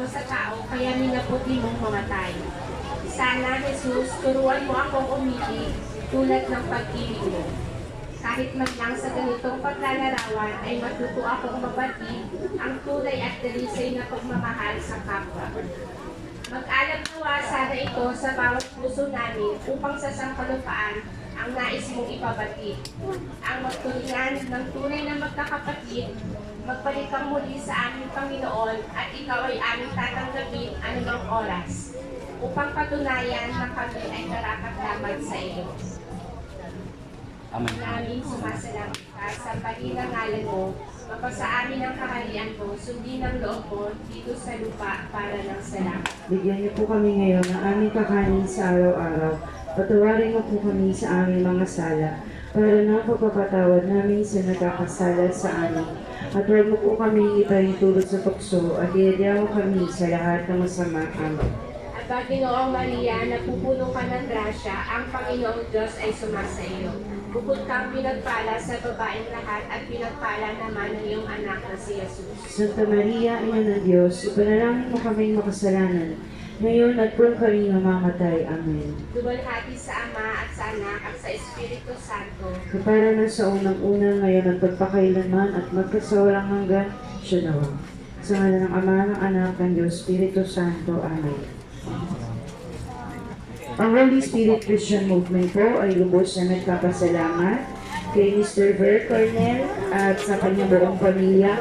mo sa tao, kaya minaputi mong mamatay. Sana, Jesus, turuan mo akong umibig tulad ng pag-ibig mo. Kahit man lang sa ganitong paglalarawan ay matuto akong mabatid ang tunay at dalisay na pagmamahal sa kapwa. Mag-alam sana ito sa bawat puso namin upang sa sangkalupaan ang nais mong ipabatid. Ang magtulingan ng tunay na magkakapatid, magbalik kang muli sa aming Panginoon at ikaw ay aming tatanggapin anumang oras upang patunayan na kami ay karapat lamang sa iyo. Amen. Namin sumasalamat ka sa pagilang ngalan mo, mapasa amin ang kaharian mo, sundin ang loob mo dito sa lupa para ng salamat. Bigyan niyo po kami ngayon ng aming kakanin sa araw-araw. Patawarin mo po kami sa aming mga sala, para na pagpapatawad namin sa nagkakasala sa amin. At huwag mo po kami ipaintulot sa tukso at iadya mo kami sa lahat ng masama. Amen. At Panginoong Maria, napupuno ka ng grasya, ang Panginoong Diyos ay sumasa iyo. Bukod kang pinagpala sa babaeng lahat at pinagpala naman ng iyong anak na si Jesus. Santa Maria, Ina ng Diyos, ipanalangin mo kaming makasalanan, ngayon at kung kami mamamatay. Amen. Dumalhati sa Ama at sa Anak at sa Espiritu Santo. Kapara na sa unang-una ngayon at pagpakailanman at magkasawalang hanggan, siya nawa. Sa ngalan ng Ama, ng Anak, ng Diyos, Espiritu Santo. Amen. Ang Holy Spirit Christian Movement po ay lubos na nagpapasalamat kay Mr. Ver Cornel at sa kanyang buong pamilya